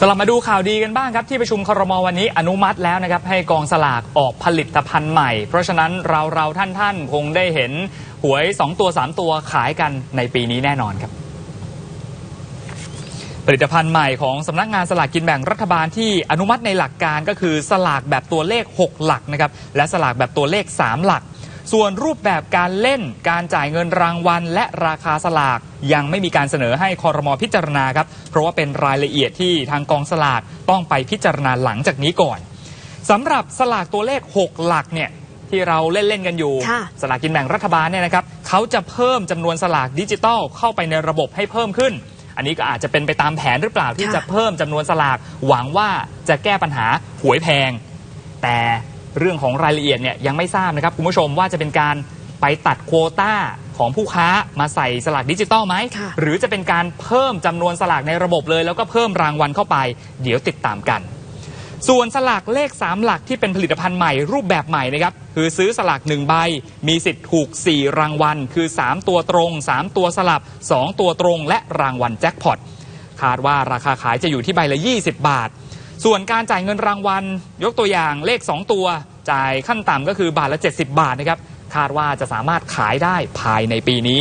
สลับมาดูข่าวดีกันบ้างครับที่ประชุมครมวันนี้อนุมัติแล้วนะครับให้กองสลากออกผลิตภัณฑ์ใหม่ เพราะฉะนั้นเราเราท่านท่านคงได้เห็นหวย 2 ตัว 3 ตัวขายกันในปีนี้แน่นอนครับ ผลิตภัณฑ์ใหม่ของสำนักงานสลากกินแบ่งรัฐบาลที่อนุมัติในหลักการก็คือสลากแบบตัวเลข 6 หลักนะครับและสลากแบบตัวเลข 3 หลัก ส่วนรูปแบบการเล่นการจ่ายเงินรางวัล และราคาสลากยังไม่มีการเสนอให้คอรมอพิจารณาครับเพราะว่าเป็นรายละเอียดที่ทางกองสลากต้องไปพิจารณาหลังจากนี้ก่อนสำหรับสลากตัวเลข 6 หลักเนี่ยที่เราเล่น ๆ กันอยู่ค่ะสลากกินแบ่งรัฐบาลเนี่ยนะครับเขาจะเพิ่มจำนวนสลากดิจิตอลเข้าไปในระบบให้เพิ่มขึ้น อันนี้ก็อาจจะเป็นไปตามแผนหรือเปล่าที่ค่ะจะเพิ่มจำนวนสลากหวังว่าจะแก้ปัญหาหวยแพง แต่ เรื่องของรายละเอียดเนี่ยยังไม่ทราบนะครับคุณผู้ชมว่าจะเป็นการไปตัดโควต้าของผู้ค้ามาใส่สลากดิจิตอลไหม ค่ะ หรือจะเป็นการเพิ่มจำนวนสลากในระบบเลย แล้วก็เพิ่มรางวัลเข้าไป เดี๋ยวติดตามกัน ส่วนสลากเลข 3 หลักที่เป็นผลิตภัณฑ์ใหม่รูปแบบใหม่นะครับ คือซื้อสลาก 1 ใบ มีสิทธิ์ถูก 4 รางวัล คือ 3 ตัวตรง 3 ตัวสลับ 2 ตัวตรงและรางวัลแจ็คพอตคาดว่าราคาขายจะอยู่ที่ใบละ 20 บาท ส่วนการจ่ายเงินรางวัล ยกตัวอย่างเลข 2 ตัว จ่ายขั้นต่ำก็คือบาทละ 70 บาทนะครับ คาดว่าจะสามารถขายได้ภายในปีนี้